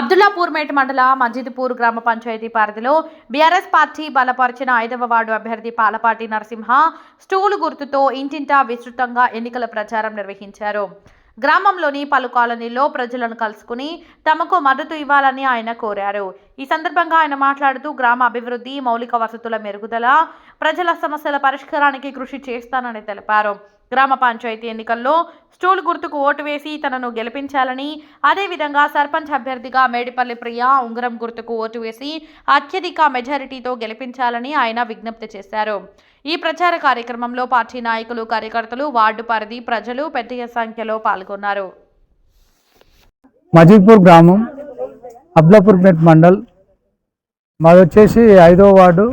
అబ్దుల్లాపూర్మేట్ మండల మంజిద్పూర్ గ్రామ పంచాయతీ పరిధిలో బీఆర్ఎస్ పార్టీ బలపరిచిన ఐదవ వార్డు అభ్యర్థి పాలపాటి నరసింహ స్టూలు గుర్తుతో ఇంటింటా విస్తృతంగా ఎన్నికల ప్రచారం నిర్వహించారు. గ్రామంలోని పలు కాలనీల్లో ప్రజలను కలుసుకుని తమకు మద్దతు ఇవ్వాలని ఆయన కోరారు. ఈ సందర్భంగా ఆయన మాట్లాడుతూ గ్రామ అభివృద్ధి మౌలిక వసతుల మెరుగుదల ప్రజల సమస్యల పరిష్కారానికి కృషి చేస్తానని తెలిపారు. గ్రామ పంచాయతీ ఎన్నికల్లో స్టూల్ గుర్తుకు ఓటు వేసి తనను గెలిపించాలని అదేవిధంగా సర్పంచ్ అభ్యర్థిగా మేడిపల్లి ప్రియ ఉంగరం గుర్తుకు ఓటు వేసి అత్యధిక మెజారిటీతో గెలిపించాలని ఆయన విజ్ఞప్తి చేశారు. ఈ ప్రచార కార్యక్రమంలో పార్టీ నాయకులు కార్యకర్తలు వార్డు పరిధి ప్రజలు పెద్ద సంఖ్యలో పాల్గొన్నారు. మజీద్పూర్ గ్రామం అబ్లాపూర్పేట్ మండల్. మాది వచ్చేసి ఐదో వార్డు.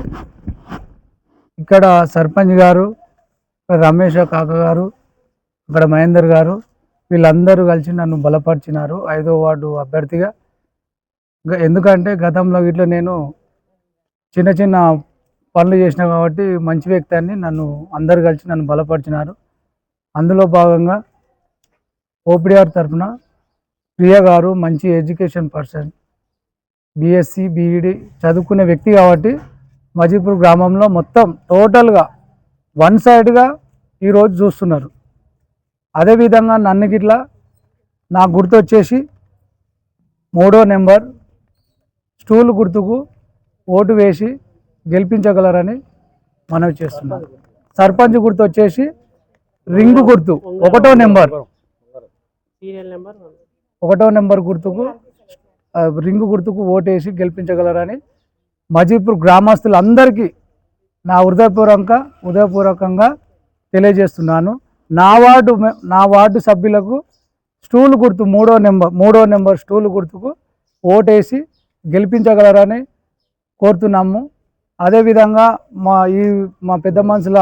ఇక్కడ సర్పంచ్ గారు రమేష్ కాక గారు ఇక్కడ మహేందర్ గారు వీళ్ళందరూ కలిసి నన్ను బలపరిచినారు. ఐదో వార్డు అభ్యర్థిగా. ఇంకా ఎందుకంటే గతంలో ఇట్లా నేను చిన్న చిన్న పనులు చేసిన కాబట్టి మంచి వ్యక్తి అని నన్ను అందరు కలిసి నన్ను బలపరిచినారు. అందులో భాగంగా ఓపీడీఆర్ తరఫున ప్రియ గారు మంచి ఎడ్యుకేషన్ పర్సన్ బీఎస్సీ బీఈడి చదువుకునే వ్యక్తి కాబట్టి మజీపూర్ గ్రామంలో మొత్తం టోటల్గా వన్ సైడ్గా ఈరోజు చూస్తున్నారు. అదేవిధంగా నన్ను గిట్లా నా గుర్తు వచ్చేసి మూడో నెంబర్ స్టూల్ గుర్తుకు ఓటు వేసి గెలిపించగలరని మనవి చేస్తున్నాను సర్పంచ్ గుర్తు వచ్చేసి రింగు గుర్తు ఒకటో నెంబర్. ఒకటో నెంబర్ గుర్తుకు రింగు గుర్తుకు ఓటేసి గెలిపించగలరని మజీపూర్ గ్రామస్తులందరికీ నా హృదయపూర్వక హృదయపూర్వకంగా తెలియజేస్తున్నాను. నా వార్డు నా వార్డు సభ్యులకు స్టూల్ గుర్తు మూడో నెంబర్ మూడో నెంబర్ స్టూల్ గుర్తుకు ఓటేసి గెలిపించగలరని కోరుతున్నాము. అదేవిధంగా మా ఈ మా పెద్ద మనుషుల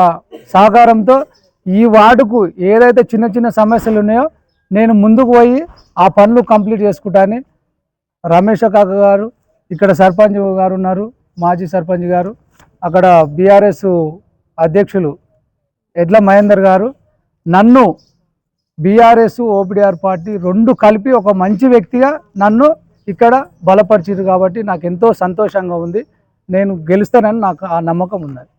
సహకారంతో ఈ వార్డుకు ఏదైతే చిన్న చిన్న సమస్యలు ఉన్నాయో నేను ముందుకు పోయి ఆ పనులు కంప్లీట్ చేసుకుంటాను రమేష్ కాక గారు ఇక్కడ సర్పంచ్ గారు ఉన్నారు మాజీ సర్పంచ్ గారు అక్కడ బీఆర్ఎస్ అధ్యక్షులు ఎడ్ల మహేందర్ గారు నన్ను బీఆర్ఎస్ ఓపీడీఆర్ పార్టీ రెండు కలిపి ఒక మంచి వ్యక్తిగా నన్ను ఇక్కడ బలపరిచారు కాబట్టి నాకు ఎంతో సంతోషంగా ఉంది. నేను గెలుస్తానని నాకు ఆ నమ్మకం ఉన్నది.